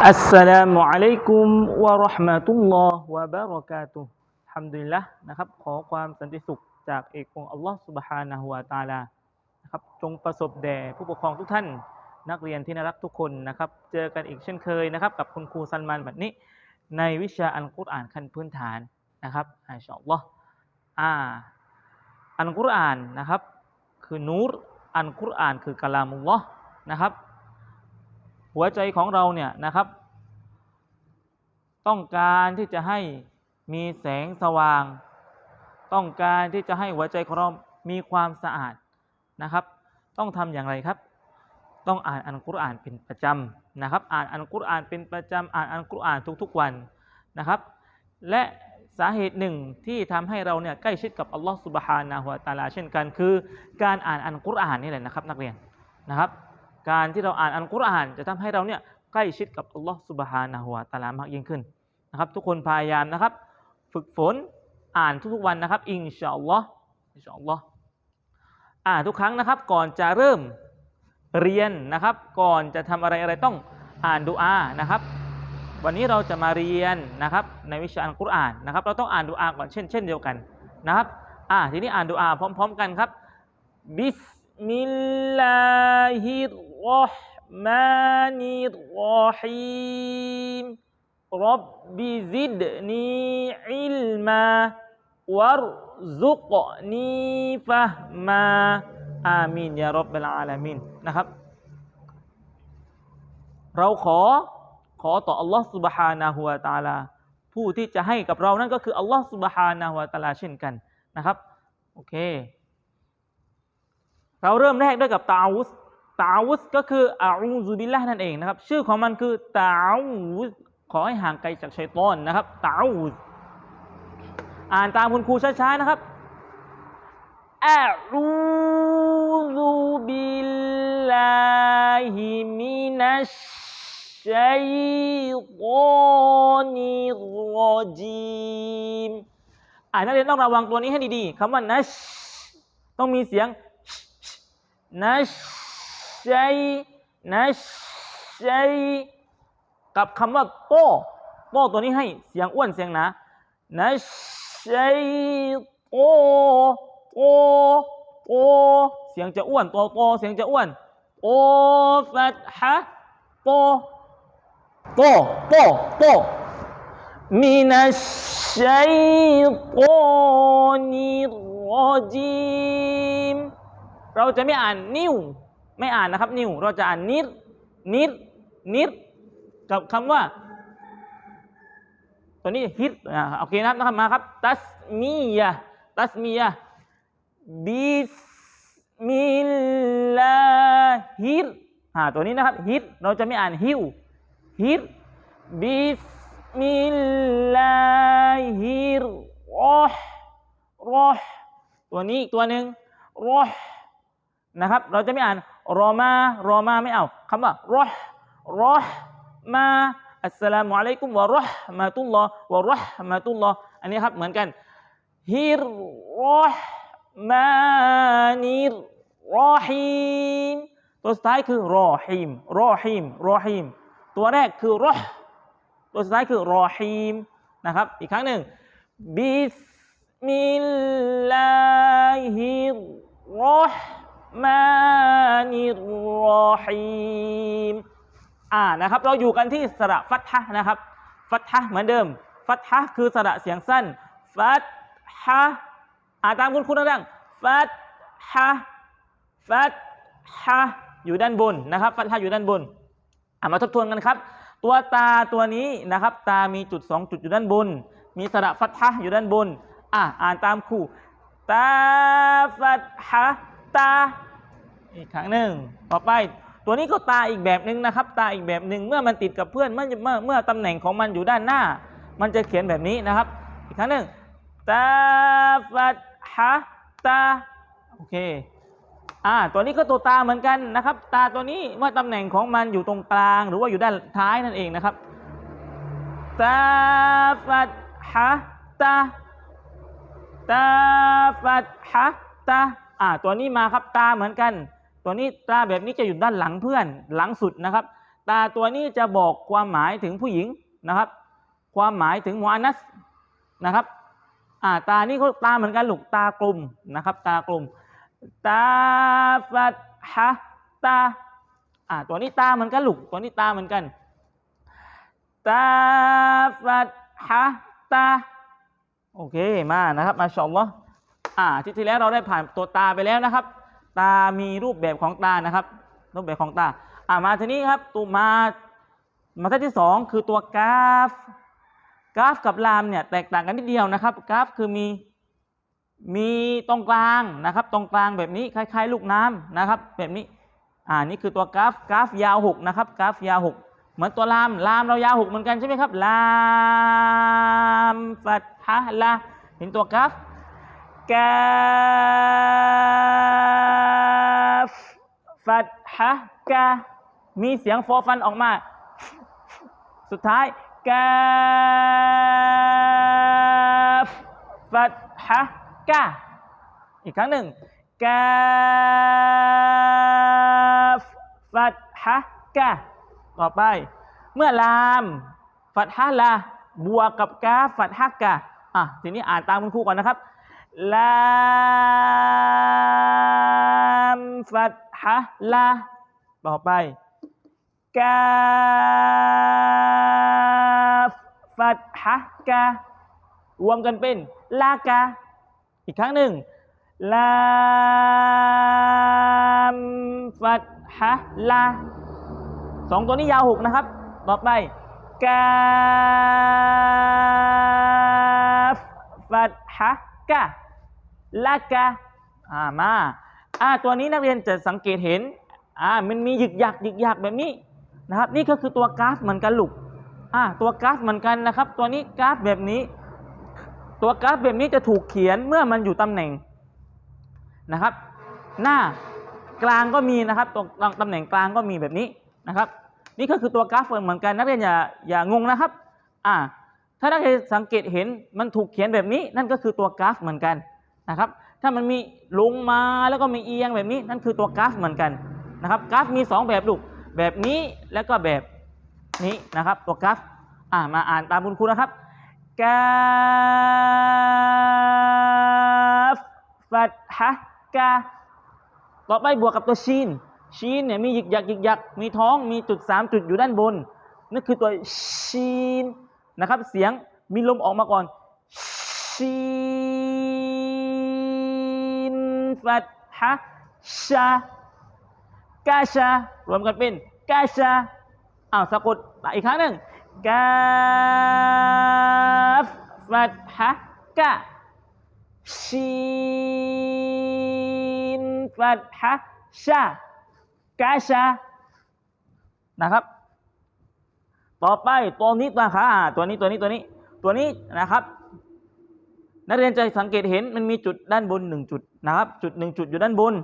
Assalamualaikum warahmatullahi wabarakatuh. ฮัมดุลิลละนะครับ ขอความสันติสุขจากเอกองอัลลอฮฺสุบฮานาหฺวาตาลานะครับจงประสบแด่ผู้ปกครองทุกท่าน นักเรียนที่น่ารักทุกคนนะครับ เจอกันอีกเช่นเคยนะครับ กับคุณครูซันมันแบบนี้ ในวิชาอันกุรอานขั้นพื้นฐานนะครับอัลลอฮฺอ่าอันกุรอานนะครับ คือนูรอันกุรอานคือกะลามุลลอฮ์นะครับ หัวใจของเราเนี่ยนะครับ ต้องการที่จะให้มีแสงสว่าง ต้องการที่จะให้หัวใจของเรามีความสะอาดนะครับ ต้องทำอย่างไรครับ ต้องอ่านอัลกุรอานเป็นประจำนะครับ อ่านอัลกุรอานเป็นประจำอ่านอัลกุรอานทุกๆวันนะครับ และสาเหตุหนึ่งที่ทำให้เราเนี่ยใกล้ชิดกับอัลลอฮฺสุบฮานะฮุวตาลาเช่นกันคือ การอ่านอัลกุรอานนี่แหละนะครับ นักเรียนนะครับ การที่เราอ่านอัลกุรอาน จะทำให้เราเนี่ยใกล้ชิดกับอัลลอฮฺสุบฮานะฮุวาตาลามากยิ่งขึ้นนะครับ ทุกคนพยายามนะครับ ฝึกฝนอ่านทุกๆวันนะครับ อินชาอัลลอฮ์อินชาอัลลอฮ์อ่านทุกครั้งนะครับ ก่อนจะเริ่มเรียนนะครับ ก่อนจะทำอะไรอะไรต้องอ่านดูอานะครับ วันนี้เราจะมาเรียนนะครับ ในวิชาอัลกุรอานนะครับ เราต้องอ่านดูอาก่อนเช่น เช่นเดียวกันนะครับอ่าทีนี้อ่านดูอาพร้อม ๆ กันครับบิสมิลลาฮิร เราะห์มานิรเราะฮีมรับบิซิดนีอิลมาวัรซุกนีฟะมาอามีนยารับเบลอาลามินนะครับ เราขอขอต่ออัลลอฮ์ سبحانه และ تعالى ผู้ที่จะให้กับเรานั่นก็คืออัลลอฮ์ سبحانه และ تعالى เช่นกันนะครับโอเค เราเริ่มแรกด้วยกับตาวุส ตาวุสก็คืออาอูซุบิลละนั่นเองนะครับ ชื่อของมันคือตาวุสขอให้ห่างไกลจากชัยตอนนะครับตาวุสอ่านตามคุณครูช้าๆนะครับอาอูซุบิลลาฮิมินัชชัยตอนิรรจีมอ่านนักเรียนต้องระวังตัวนี้ให้ดีๆคำว่านัชต้องมีเสียงนัช ชัยนัชชัยกับคำว่าโต้โต้ตัวนี้ให้เสียงอ้วนเสียงหนานัชชัยโตโตโตเสียงจะอ้วนโตโตเสียงจะอ้วนโตฟัตฮะโตโตโตโตมินัชชัยตอนิรรจีมเราจะไม่อ่านนิ้ว ไม่อ่านนะครับนิวเราจะอ่านนิดนิดนิดกับคำว่า ตัวนี้ฮิตอ่าโอเคนะครับนะครับมาครับตัสมียะตัสมียะบิสมิลลาฮิรอ่าตัวนี้นะครับฮิตเราจะไม่อ่านฮิวฮิรบิสมิลลาฮิรรอห์รอห์ตัวนี้อีกตัวหนึ่งรอห์ นะครับ เราจะไม่อ่านรอมารอมาไม่เอาคำว่ารอห์รอห์มาอัสสลามุอะลัยกุมวะราะห์มะตุลลอฮ์วะราะห์มะตุลลอฮ์อันนี้ครับเหมือนกันฮิรรอห์มานิรรอฮีมตัวสุดท้ายคือรอฮีมรอฮีมรอฮีมตัวแรกคือรอห์ตัวสุดท้ายคือรอฮีมนะครับ อีกครั้งหนึ่งบิสมิลลาฮิรราะห์ มานิรเรฮีมอ่านะครับ เราอยู่กันที่สระฟัตฮะนะครับ ฟัตฮะเหมือนเดิม ฟัตฮะคือสระเสียงสั้น ฟัตฮะอ่านตามคุณคุณดังฟัตฮะฟัตฮะอยู่ด้านบนนะครับ ฟัตฮะอยู่ด้านบนอ่ามาทบทวนกันครับ ตัวตาตัวนี้นะครับ ตามีจุดสองจุดอยู่ด้านบน มีสระฟัตฮะอยู่ด้านบน อ่าอ่านตามครูตาฟัตฮะ ตา อีกครั้งหนึ่งต่อไป ตัวนี้ก็ตาอีกแบบหนึ่งนะครับ ตาอีกแบบหนึ่งเมื่อมันติดกับเพื่อนเมื่อเมื่อเมื่อตำแหน่งของมันอยู่ด้านหน้า มันจะเขียนแบบนี้นะครับ อีกครั้งหนึ่งตาฟัตฮะตาโอเคอ่าตัวนี้ก็ตัวตาเหมือนกันนะครับ ตาตัวนี้เมื่อตำแหน่งของมันอยู่ตรงกลาง หรือว่าอยู่ด้านท้ายนั่นเองนะครับตาฟัตฮะตาตาฟัตฮะตา อ่าตัวนี้มาครับตาเหมือนกัน ตัวนี้ตาแบบนี้จะอยู่ด้านหลังเพื่อนหลังสุดนะครับ ตาตัวนี้จะบอกความหมายถึงผู้หญิงนะครับ ความหมายถึงมอันนัสนะครับอ่าตานี่เขาตาเหมือนกันลูกตากลมนะครับ ตากลมตาฟัดฮะตาอ่าตัวนี้ตาเหมือนกันลูกตัวนี้ตาเหมือนกันตาฟัดฮะตาโอเคมานะครับมาชอลล อ่าที่ที่แล้วเราได้ผ่านตัวตาไปแล้วนะครับ ตามีรูปแบบของตานะครับ รูปแบบของตาอ่ามาทีนี้ครับตัวมามาท่าที่สองคือตัวกราฟ กราฟกับลามเนี่ยแตกต่างกันนิดเดียวนะครับ กราฟคือมีมีตรงกลางนะครับ ตรงกลางแบบนี้คล้าย ๆ ลูกน้ำนะครับ แบบนี้อ่านี่คือตัวกราฟกราฟยาวหกนะครับ กราฟยาวหกเหมือนตัวลามลามเรายาวหกเหมือนกันใช่ไหมครับลามฟัดฮะลาเห็นตัวกราฟ กาฟฟัดฮะกามีเสียงฟอฟันออกมา สุดท้ายกาฟฟัดฮะกาอีกครั้งหนึ่งกาฟฟัดฮะกาต่อไป เมื่อลามฟัดฮะลาบวกกับกาฟฟัดฮะกาอะทีนี้อ่านตามคุณครูก่อนนะครับ ลามฟัดฮะลาต่อไปกาฟัดฮะการวมกันเป็นลากาอีกครั้งหนึ่งลามฟัดฮะลาสองตัวนี้ยาวหกนะครับ ต่อไปกาฟัดฮะกา ลากาอ่ามาอ่าตัวนี้นักเรียนจะสังเกตเห็นอ่ามันมีหยึกหยักหยึกหยักแบบนี้นะครับ นี่ก็คือตัวกราฟเหมือนกันลูกอ่าตัวกราฟเหมือนกันนะครับ ตัวนี้กราฟแบบนี้ ตัวกราฟแบบนี้จะถูกเขียนเมื่อมันอยู่ตำแหน่งนะครับ หน้ากลางก็มีนะครับตรงตำแหน่งกลางก็มีแบบนี้นะครับ นี่ก็คือตัวกราฟเหมือนกันนักเรียนอย่าอย่างงนะครับอ่าถ้านักเรียนสังเกตเห็นมันถูกเขียนแบบนี้นั่นก็คือตัวกราฟเหมือนกัน นะครับ ถ้ามันมีลงมาแล้วก็มีเอียงแบบนี้นั่นคือตัวกราฟเหมือนกันนะครับกราฟมีสองแบบลูกแบบนี้แล้วก็แบบนี้นะครับ ตัวกราฟอ่ามาอ่านตามคุณครูนะครับกาฟฟัดฮะกาต่อไปบวกกับตัวชีนชีนเนี่ยมีหยิกยักหยิกยักมีท้องมีจุดสามจุดอยู่ด้านบนนั่นคือตัวชีนนะครับ เสียงมีลมออกมาก่อนชีน ฟัดฮะชากาชารวมกันเป็นกาชาอ้าวสะกดอีกครั้งหนึ่งกาฟฟัดฮะกาชีนฟัดฮะชากาชานะครับ ต่อไปตัวนี้ตัวขาอ่าตัวนี้ตัวนี้ตัวนี้ตัวนี้นะครับ นักเรียนจะสังเกตเห็นมันมีจุดด้านบนหนึ่งจุดนะครับ จุดหนึ่งจุดอยู่ด้านบน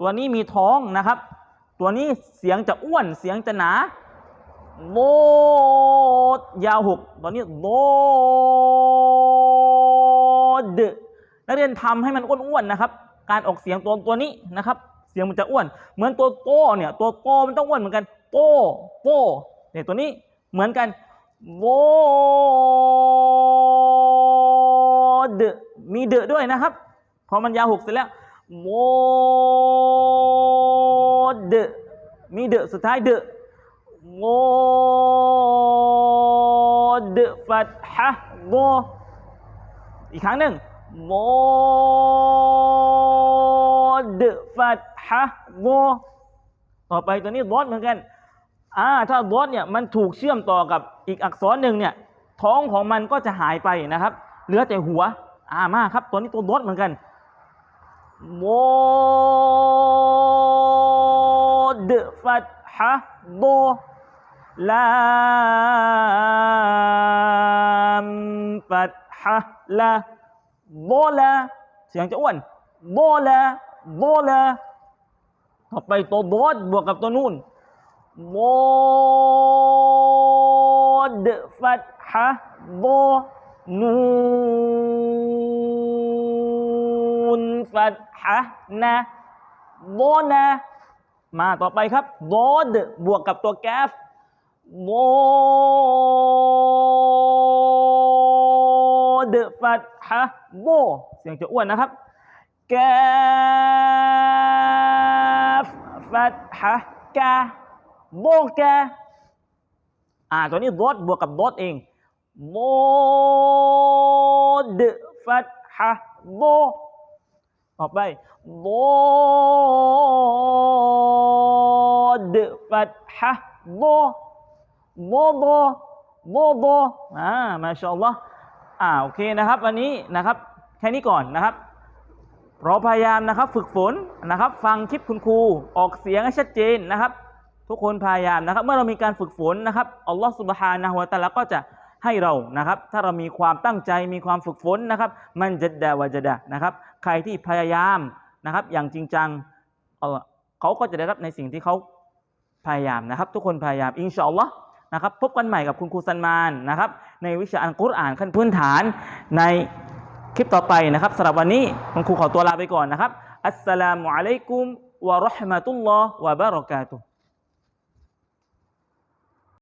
ตัวนี้มีท้องนะครับ ตัวนี้เสียงจะอ้วนเสียงจะหนาโบดยาวหกตอนนี้โบดนักเรียนทำให้มันอ้วนๆนะครับ การออกเสียงตัวตัวนี้นะครับ เสียงมันจะอ้วน เหมือนตัวโตเนี่ยตัวโตมันต้องอ้วนเหมือนกันโตโตเนี่ยตัวนี้เหมือนกันโบด มีเดอะด้วยนะครับ พอมันยาวหกเสร็จแล้วโมเดอะมีเดอะสุดท้ายเดอะโมเดอะฟัดฮะโมอีกครั้งหนึ่งโมเดอะฟัดฮะโมต่อไปตัวนี้รอดเหมือนกันอ่าถ้ารอดเนี่ยมันถูกเชื่อมต่อกับอีกอักษรหนึ่งเนี่ยท้องของมันก็จะหายไปนะครับ เหลือแต่หัว อ่ามาครับ ตัวนี้ตัวรอดเหมือนกันโมเดฟัดฮะโบลามฟัดฮะลาโบลาเสียงจะอ้วนโบลาโบลาต่อไปตัวบอสบวกกับตัวนู่นโมเดฟัดฮะโบนู ฟัดฮะนะโบนะมาต่อไปครับโดดบวกกับตัวแกฟโดดฟัตฮะโบเสียงจะอ้วนนะครับแกฟฟัตฮะกาโบกาอ่าตัวนี้โดดบวกกับโดดเองโดดฟัตฮะโบ ต่อไปโบดฟัตฮะโบโบโบโบโบอ่ามาชาอัลลอฮ์อ่าโอเคนะครับวันนี้นะครับแค่นี้ก่อนนะครับเราพยายามนะครับฝึกฝนนะครับ ฟังคลิปคุณครูออกเสียงให้ชัดเจนนะครับ ทุกคนพยายามนะครับ เมื่อเรามีการฝึกฝนนะครับอัลลอฮ์สุบฮานะฮุวะตาลาก็จะให้เรานะครับ ถ้าเรามีความตั้งใจมีความฝึกฝนนะครับ มันจะดาวะจะดะนะครับ ใครที่พยายามนะครับ อย่างจริงจังเเขาก็จะได้รับในสิ่งที่เขาพยายามนะครับ ทุกคนพยายามอินชาอัลลอฮ์นะครับ พบกันใหม่กับคุณครูซันมานนะครับ ในวิชาอัลกุรอานขั้นพื้นฐานในคลิปต่อไปนะครับสำหรับวันนี้คุณครูขอตัวลาไปก่อนนะครับอัสสลามุอะลัยกุมวะราะห์มะตุลลอฮ์วะบะเราะกาตุฮ์